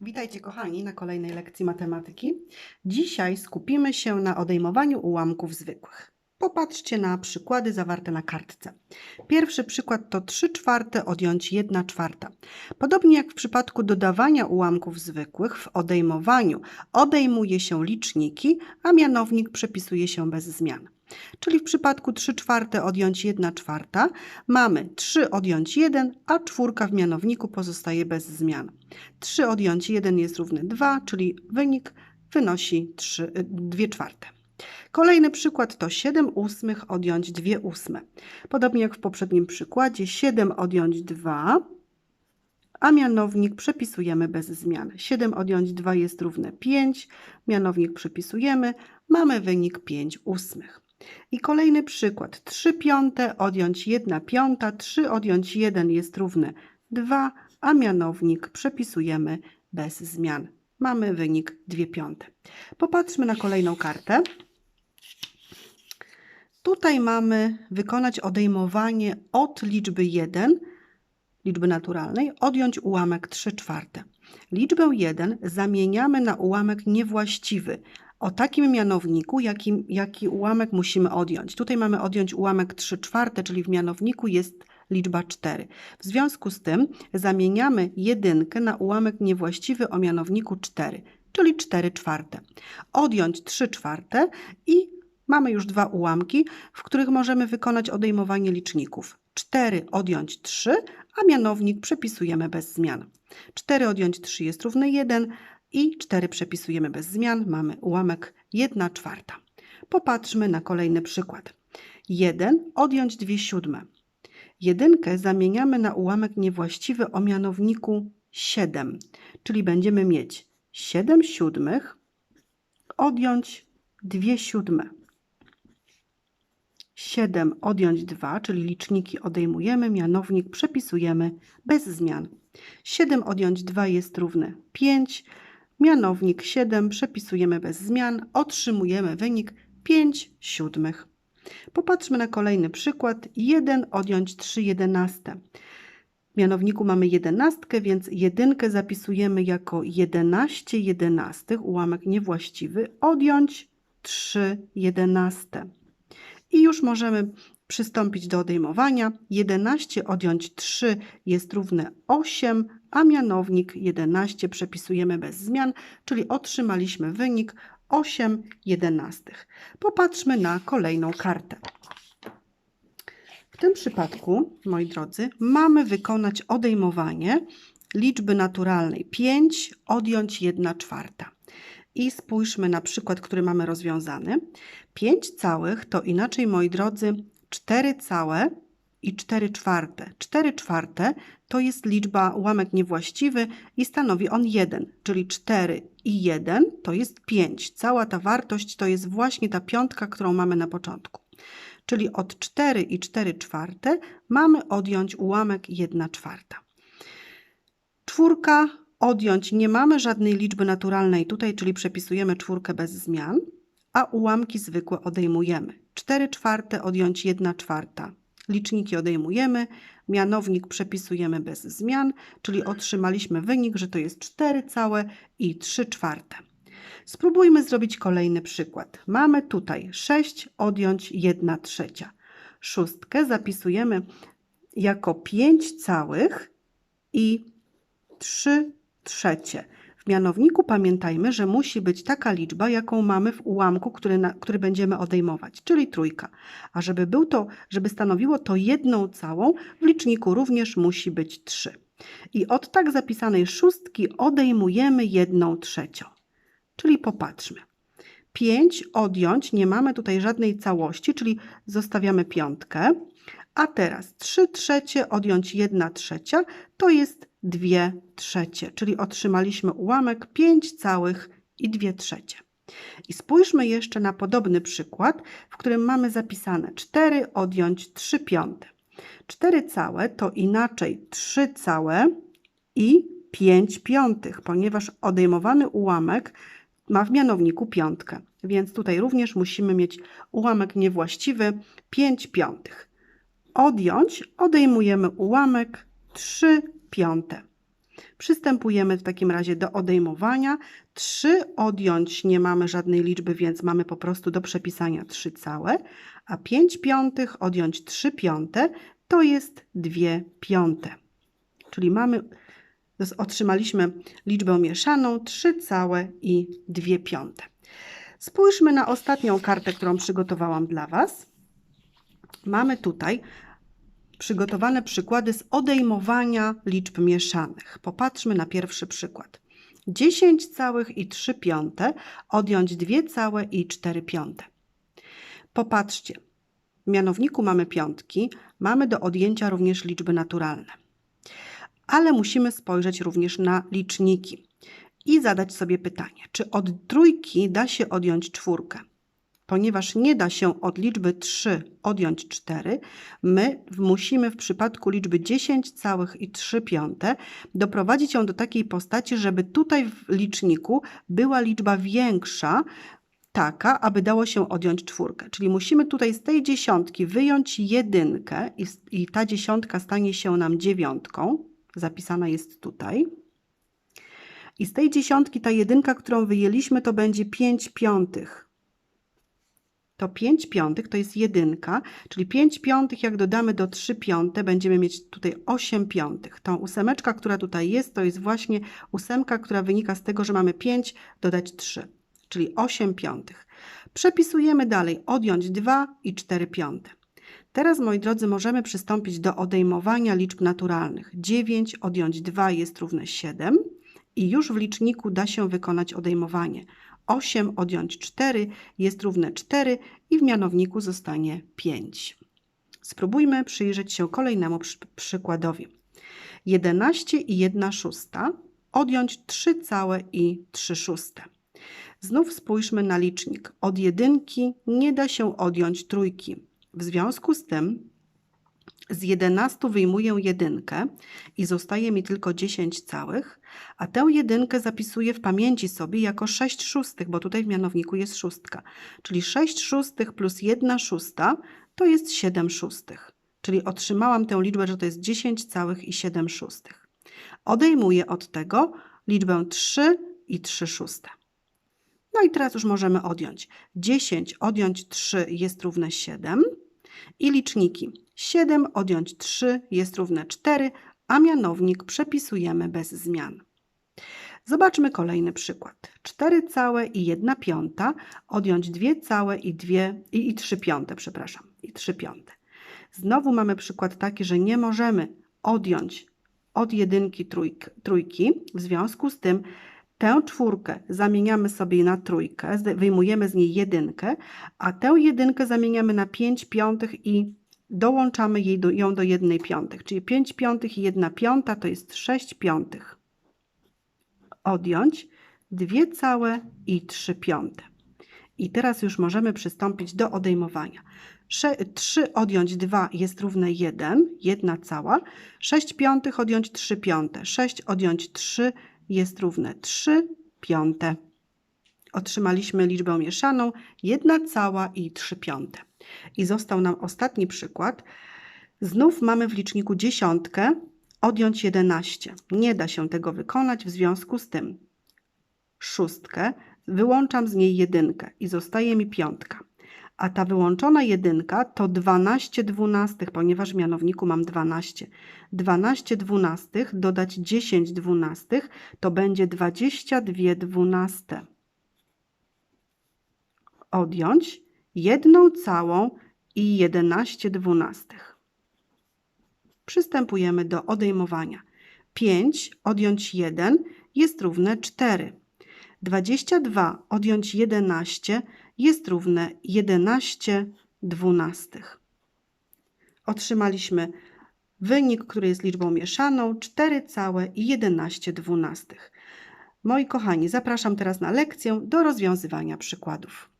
Witajcie kochani na kolejnej lekcji matematyki. Dzisiaj skupimy się na odejmowaniu ułamków zwykłych. Popatrzcie na przykłady zawarte na kartce. Pierwszy przykład to 3 czwarte odjąć 1 czwarta. Podobnie jak w przypadku dodawania ułamków zwykłych, w odejmowaniu odejmuje się liczniki, a mianownik przepisuje się bez zmian. Czyli w przypadku 3 czwarte odjąć 1 czwarta mamy 3 odjąć 1, a czwórka w mianowniku pozostaje bez zmian. 3 odjąć 1 jest równy 2, czyli wynik wynosi 3, 2 czwarte. Kolejny przykład to 7 ósmych odjąć 2 ósme. Podobnie jak w poprzednim przykładzie, 7 odjąć 2, a mianownik przepisujemy bez zmian. 7 odjąć 2 jest równe 5, mianownik przepisujemy, mamy wynik 5 ósmych. I kolejny przykład. 3 piąte odjąć 1 piąta, 3 odjąć 1 jest równe 2, a mianownik przepisujemy bez zmian. Mamy wynik 2 piąte. Popatrzmy na kolejną kartę. Tutaj mamy wykonać odejmowanie od liczby 1, liczby naturalnej, odjąć ułamek 3 czwarte. Liczbę 1 zamieniamy na ułamek niewłaściwy, o takim mianowniku, jaki, jaki ułamek musimy odjąć. Tutaj mamy odjąć ułamek 3 czwarte, czyli w mianowniku jest liczba 4. W związku z tym zamieniamy jedynkę na ułamek niewłaściwy o mianowniku 4, czyli 4 czwarte. Odjąć 3 czwarte i mamy już dwa ułamki, w których możemy wykonać odejmowanie liczników. 4 odjąć 3, a mianownik przepisujemy bez zmian. 4 odjąć 3 jest równy 1, i 4 przepisujemy bez zmian. Mamy ułamek 1 czwarta. Popatrzmy na kolejny przykład. 1 odjąć 2 siódme. Jedynkę zamieniamy na ułamek niewłaściwy o mianowniku 7, czyli będziemy mieć 7 siódmych odjąć 2 siódme. 7 odjąć 2, czyli liczniki odejmujemy, mianownik przepisujemy bez zmian. 7 odjąć 2 jest równe 5, Mianownik 7 przepisujemy bez zmian, otrzymujemy wynik 5 siódmych. Popatrzmy na kolejny przykład. 1 odjąć 3 jedenaste. W mianowniku mamy jedenastkę, więc jedynkę zapisujemy jako 11 jedenastych, ułamek niewłaściwy, odjąć 3 jedenaste. I już możemy przystąpić do odejmowania. 11 odjąć 3 jest równe 8, a mianownik 11 przepisujemy bez zmian, czyli otrzymaliśmy wynik 8 jedenastych. Popatrzmy na kolejną kartę. W tym przypadku, moi drodzy, mamy wykonać odejmowanie liczby naturalnej 5 odjąć 1 czwarta. I spójrzmy na przykład, który mamy rozwiązany. 5 całych to inaczej, moi drodzy, 4 całe i 4 czwarte. 4 czwarte to jest liczba ułamek niewłaściwy i stanowi on 1, czyli 4 i 1 to jest 5. Cała ta wartość to jest właśnie ta piątka, którą mamy na początku. Czyli od 4 i 4 czwarte mamy odjąć ułamek 1 czwarta. Czwórka odjąć nie mamy żadnej liczby naturalnej tutaj, czyli przepisujemy czwórkę bez zmian, a ułamki zwykłe odejmujemy. 4 czwarte odjąć 1 czwarta. Liczniki odejmujemy, mianownik przepisujemy bez zmian, czyli otrzymaliśmy wynik, że to jest 4 całe i 3 czwarte. Spróbujmy zrobić kolejny przykład. Mamy tutaj 6 odjąć 1 trzecia. Szóstkę zapisujemy jako 5 całych i 3 trzecie mianowniku pamiętajmy, że musi być taka liczba, jaką mamy w ułamku, który, na, który będziemy odejmować, czyli trójka. A żeby, był to, żeby stanowiło to jedną całą, w liczniku również musi być trzy. I od tak zapisanej szóstki odejmujemy jedną trzecią. Czyli popatrzmy. 5 odjąć, nie mamy tutaj żadnej całości, czyli zostawiamy piątkę. A teraz 3 trzecie odjąć 1 trzecia to jest 2 trzecie, czyli otrzymaliśmy ułamek 5 całych i 2 trzecie. I spójrzmy jeszcze na podobny przykład, w którym mamy zapisane 4 odjąć 3 piąte. 4 całe to inaczej 3 całe i 5 piątych, ponieważ odejmowany ułamek ma w mianowniku piątkę. Więc tutaj również musimy mieć ułamek niewłaściwy 5 piątych. Odjąć odejmujemy ułamek 3 piąte. Przystępujemy w takim razie do odejmowania. 3 odjąć nie mamy żadnej liczby, więc mamy po prostu do przepisania 3 całe, a 5 piątych odjąć 3 piąte to jest 2 piąte. Czyli mamy, otrzymaliśmy liczbę mieszaną 3 całe i 2 piąte. Spójrzmy na ostatnią kartę, którą przygotowałam dla Was. Mamy tutaj przygotowane przykłady z odejmowania liczb mieszanych. Popatrzmy na pierwszy przykład. 10 całych i 3 piąte odjąć 2 całe i 4 piąte. Popatrzcie, w mianowniku mamy piątki, mamy do odjęcia również liczby naturalne. Ale musimy spojrzeć również na liczniki i zadać sobie pytanie, czy od trójki da się odjąć czwórkę? Ponieważ nie da się od liczby 3 odjąć 4, my musimy w przypadku liczby 10 całych i 3 piąte doprowadzić ją do takiej postaci, żeby tutaj w liczniku była liczba większa, taka, aby dało się odjąć czwórkę. Czyli musimy tutaj z tej dziesiątki wyjąć jedynkę i, i ta dziesiątka stanie się nam dziewiątką. Zapisana jest tutaj. I z tej dziesiątki ta jedynka, którą wyjęliśmy, to będzie 5 piątych. To 5 piątych to jest jedynka, czyli 5 piątych jak dodamy do 3 piąte, będziemy mieć tutaj 8 piątych. Tą ósemeczka, która tutaj jest, to jest właśnie ósemka, która wynika z tego, że mamy 5 dodać 3, czyli 8 piątych. Przepisujemy dalej, odjąć 2 i 4 piąte. Teraz, moi drodzy, możemy przystąpić do odejmowania liczb naturalnych. 9 odjąć 2 jest równe 7 i już w liczniku da się wykonać odejmowanie. 8 odjąć 4 jest równe 4 i w mianowniku zostanie 5. Spróbujmy przyjrzeć się kolejnemu przy przykładowi. 11 i 1 szósta odjąć 3 całe i 3 szóste. Znów spójrzmy na licznik. Od jedynki nie da się odjąć trójki. W związku z tym z 11 wyjmuję jedynkę i zostaje mi tylko 10 całych, a tę jedynkę zapisuję w pamięci sobie jako 6 szóstych, bo tutaj w mianowniku jest szóstka. Czyli 6 szóstych plus 1 szósta to jest 7 szóstych. Czyli otrzymałam tę liczbę, że to jest 10 całych i 7 szóstych. Odejmuję od tego liczbę 3 i 3 szóste. No i teraz już możemy odjąć. 10 odjąć 3 jest równe 7 i liczniki 7 odjąć 3 jest równe 4, a mianownik przepisujemy bez zmian. Zobaczmy kolejny przykład. 4 całe i 1 piąta odjąć 2 całe i, 2, i, i 3 piąte, przepraszam, i 3 piąte. Znowu mamy przykład taki, że nie możemy odjąć od jedynki trójki, trójki. W związku z tym tę czwórkę zamieniamy sobie na trójkę, wyjmujemy z niej jedynkę, a tę jedynkę zamieniamy na 5 piątych i dołączamy jej do, ją do 1 piątych, czyli 5 piątych i 1 piąta to jest 6 piątych. Odjąć 2 całe i 3 piąte. I teraz już możemy przystąpić do odejmowania. 3 odjąć 2 jest równe 1, 1 cała. 6 piątych odjąć 3 piąte. 6 odjąć 3 jest równe 3 piąte. Otrzymaliśmy liczbę mieszaną 1 cała i 3 piąte. I został nam ostatni przykład. Znów mamy w liczniku dziesiątkę, odjąć 11. Nie da się tego wykonać, w związku z tym szóstkę, wyłączam z niej jedynkę i zostaje mi piątka. A ta wyłączona jedynka to 12 dwunastych, ponieważ w mianowniku mam 12. 12 dwunastych dodać 10 dwunastych to będzie 22 dwunaste. Odjąć jedną całą i 11 dwunastych. Przystępujemy do odejmowania. 5 odjąć 1 jest równe 4. 22 odjąć 11 jest równe 11 dwunastych. Otrzymaliśmy wynik, który jest liczbą mieszaną 4 całe i 11 dwunastych. Moi kochani, zapraszam teraz na lekcję do rozwiązywania przykładów.